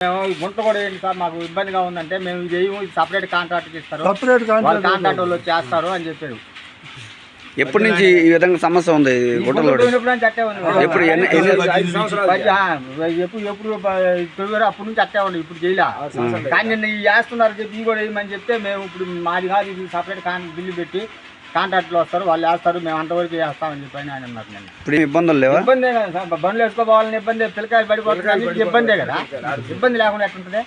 ఈ గుంట కూడా ఏంటి సార్ మాకు ఇబ్బందిగా ఉందంటే మేము ఇది ఇది సపరేట్ కాంట్రాక్ట్ ఇస్తారు. సపరేట్ కాంట్రాక్ట్ వాళ్ళు చేస్తారు అని చెప్పారు. ఎప్పటి నుంచి ఈ విధంగా సమస్య ఉంది గుంటలో? ఎప్పుడు ఎప్పుడు ఎప్పుడు అప్పటి నుంచి అట్టే ఉండి ఇప్పుడు చేయలే. కానీ నిన్న ఈ వేస్తున్నారు చెప్పి ఈ కూడా వేయమని చెప్తే మేము ఇప్పుడు మాది కాదు ఇది సపరేట్ కాన్ బిల్లు పెట్టి కాంట్రాక్ట్లో వస్తారు వాళ్ళు వేస్తారు మేము అంతవరకు వేస్తామని చెప్పి ఆయన అన్నారు నిన్న. ఇప్పుడు ఇబ్బందులు లేవా? ఇబ్బందే కదా సార్ బండ్లు వేసుకోవాలని ఇబ్బంది పిల్లకాయలు పడిపోతుంది ఇబ్బందే కదా. ఇబ్బంది లేకుండా ఎట్లుంటుంది?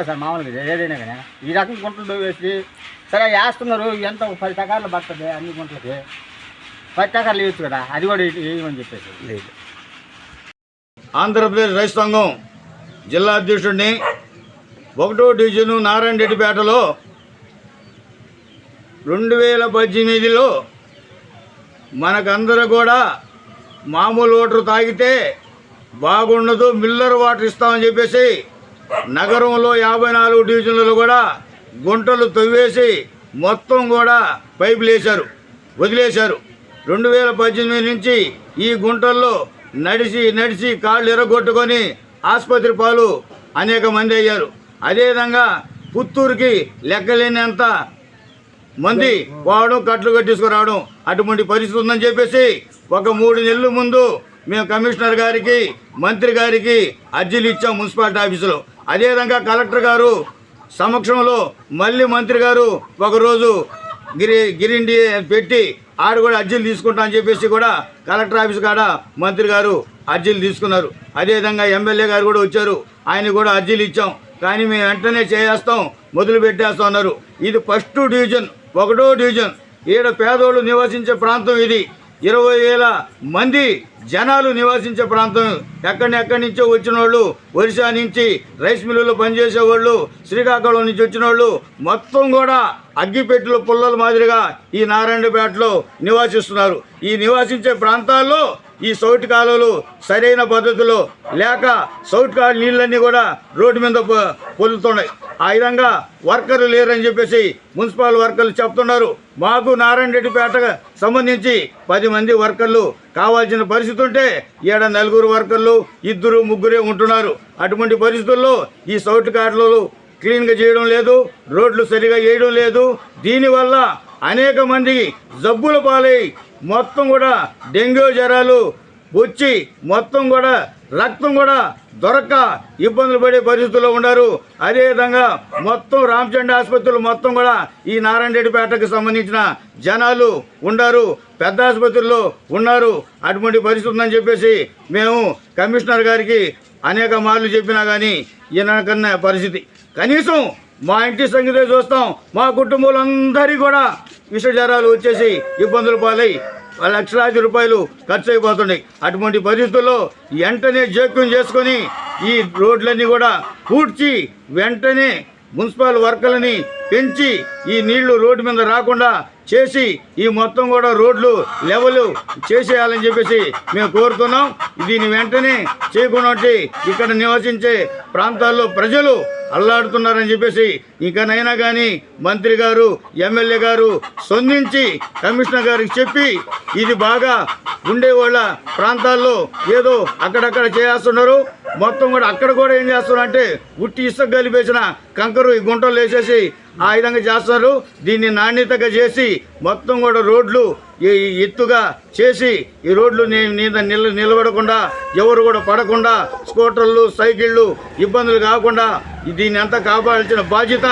సార్ మామూలుగా ఏదైనా కానీ ఈ రకం గుంటలు వేసి సరే వేస్తున్నారు ఎంత ఒక పది టకార్లు పడుతుంది అన్ని గుంటలకి? పది టకార్లు వేయచ్చు కదా అది కూడా వేయమని చెప్పేసి? లేదు. ఆంధ్రప్రదేశ్ రైతు సంఘం జిల్లా అధ్యక్షుడిని ఒకటో డివిజను నారాయణ రెడ్డిపేటలో రెండు వేల పద్దెనిమిదిలో మనకందరూ కూడా మామూలు వాటర్ తాగితే బాగుండదు మిల్లర్ వాటర్ ఇస్తామని చెప్పేసి నగరంలో యాభై నాలుగు డివిజన్లలో కూడా గుంటలు తవ్వేసి మొత్తం కూడా పైపులు వేశారు వదిలేశారు. రెండు వేల పద్దెనిమిది నుంచి ఈ గుంటల్లో నడిచి నడిచి కాళ్ళు ఎరగొట్టుకొని ఆసుపత్రి పాలు అనేక మంది అయ్యారు. అదేవిధంగా పుత్తూరుకి లెక్కలేనంత మంది పోవడం కట్లు కట్టించుకురావడం అటువంటి పరిస్థితి ఉందని చెప్పేసి ఒక మూడు నెలల ముందు మేము కమిషనర్ గారికి మంత్రి గారికి అర్జీలు ఇచ్చాం మున్సిపాలిటీ ఆఫీసులో. అదేవిధంగా కలెక్టర్ గారు సమక్షంలో మళ్ళీ మంత్రి గారు ఒకరోజు గిరి గిరిండి పెట్టి ఆడ కూడా అర్జీలు తీసుకుంటా అని చెప్పేసి కూడా కలెక్టర్ ఆఫీస్ కాడ మంత్రి గారు అర్జీలు తీసుకున్నారు. అదేవిధంగా ఎమ్మెల్యే గారు కూడా వచ్చారు. ఆయన కూడా అర్జీలు ఇచ్చాం. కానీ మేము వెంటనే చేస్తాం మొదలు పెట్టేస్తాం అన్నారు. ఇది ఫస్ట్ డివిజన్. ఒకటో డివిజన్. ఈడ పేదోళ్ళు నివసించే ప్రాంతం ఇది. ఇరవై వేల మంది జనాలు నివసించే ప్రాంతం. ఎక్కడెక్కడి నుంచో వచ్చిన వాళ్ళు ఒరిస్సా నుంచి రైస్ మిల్లులో పనిచేసే వాళ్ళు శ్రీకాకుళం నుంచి వచ్చిన వాళ్ళు మొత్తం కూడా అగ్గిపెట్టెల పుల్లల మాదిరిగా ఈ నారాయణపేటలో నివాసిస్తున్నారు. ఈ నివాసించే ప్రాంతాల్లో ఈ సౌటి కాలువలు సరైన పద్ధతిలో లేక సౌటి కాలు నీళ్ళన్నీ కూడా రోడ్డు మీద పొ- ఆ విధంగా వర్కర్లు లేరని చెప్పేసి మున్సిపల్ వర్కర్లు చెప్తున్నారు. మాకు నారాయణరెడ్డిపేట సంబంధించి పది మంది వర్కర్లు కావాల్సిన పరిస్థితి ఉంటే ఈడ నలుగురు వర్కర్లు ఇద్దరు ముగ్గురే ఉంటున్నారు. అటువంటి పరిస్థితుల్లో ఈ సౌటి కాలువలు క్లీన్గా చేయడం లేదు రోడ్లు సరిగా వేయడం లేదు. దీనివల్ల అనేక మంది జబ్బుల పాలై మొత్తం కూడా డెంగ్యూ జ్వరాలు వచ్చి మొత్తం కూడా రక్తం కూడా దొరక్క ఇబ్బందులు పడే పరిస్థితుల్లో ఉన్నారు. అదేవిధంగా మొత్తం రామచండ్ర ఆసుపత్రులు మొత్తం కూడా ఈ నారాయణరెడ్డిపేటకు సంబంధించిన జనాలు ఉన్నారు. పెద్ద ఆసుపత్రుల్లో ఉన్నారు. అటువంటి పరిస్థితి ఉందని చెప్పేసి మేము కమిషనర్ గారికి అనేక మార్లు చెప్పినా కానీ ఈయనకన్నా పరిస్థితి. కనీసం మా ఇంటి సంగీతం చూస్తాం. మా కుటుంబాలందరికీ కూడా విషజ్వరాలు వచ్చేసి ఇబ్బందులు పాలై లక్షలాది రూపాయలు ఖర్చు అయిపోతున్నాయి అటువంటి పరిస్థితుల్లో వెంటనే జోక్యం చేసుకొని ఈ రోడ్లన్నీ కూడా పూడ్చి వెంటనే మున్సిపల్ వర్కర్లని పెంచి ఈ నీళ్ళు రోడ్డు మీద రాకుండా చేసి ఈ మొత్తం కూడా రోడ్లు లెవెలు చేసేయాలని చెప్పేసి మేము కోరుతున్నాం. దీన్ని వెంటనే చేయకుండా ఇక్కడ నివసించే ప్రాంతాల్లో ప్రజలు అల్లాడుతున్నారని చెప్పేసి ఇంకనైనా కానీ మంత్రి గారు ఎమ్మెల్యే గారు స్పందించి కమిషనర్ గారికి చెప్పి ఇది బాగా ఉండే వాళ్ళ ప్రాంతాల్లో ఏదో అక్కడక్కడ చేస్తున్నారు మొత్తం కూడా అక్కడ కూడా ఏం చేస్తున్నారు అంటే ఉట్టి ఇసుక గలిపేసిన కంకరు ఈ గుంటలు వేసేసి ఆ విధంగా చేస్తున్నారు. దీన్ని నాణ్యతగా చేసి మొత్తం కూడా రోడ్లు ఎత్తుగా చేసి ఈ రోడ్లు నీ- మీద నిల నిలబడకుండా ఎవరు కూడా పడకుండా స్కూటర్లు సైకిళ్ళు ఇబ్బందులు కాకుండా దీన్ని అంతా కాపాడాల్సిన బాధ్యత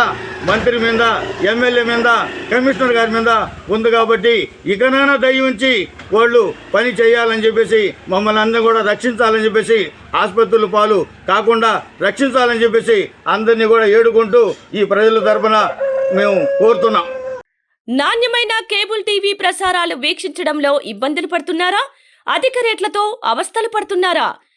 మంత్రి మీద ఎమ్మెల్యే మీద కమిషనర్ గారి మీద ఉంది కాబట్టి ఇకనైనా దయ ఉంచి వాళ్ళు పని చేయాలని చెప్పేసి మమ్మల్ని అందరూ కూడా రక్షించాలని చెప్పేసి ఆసుపత్రుల పాలు కాకుండా రక్షించాలని చెప్పేసి అందరినీ కూడా ఏడుకుంటూ ఈ ప్రజల తరపున మేము కోరుతున్నాం. నాణ్యమైన కేబుల్ టీవీ ప్రసారాలు వీక్షించడంలో ఇబ్బందులు పడుతున్నారా? అధిక రేట్లతో అవస్థలు పడుతున్నారా?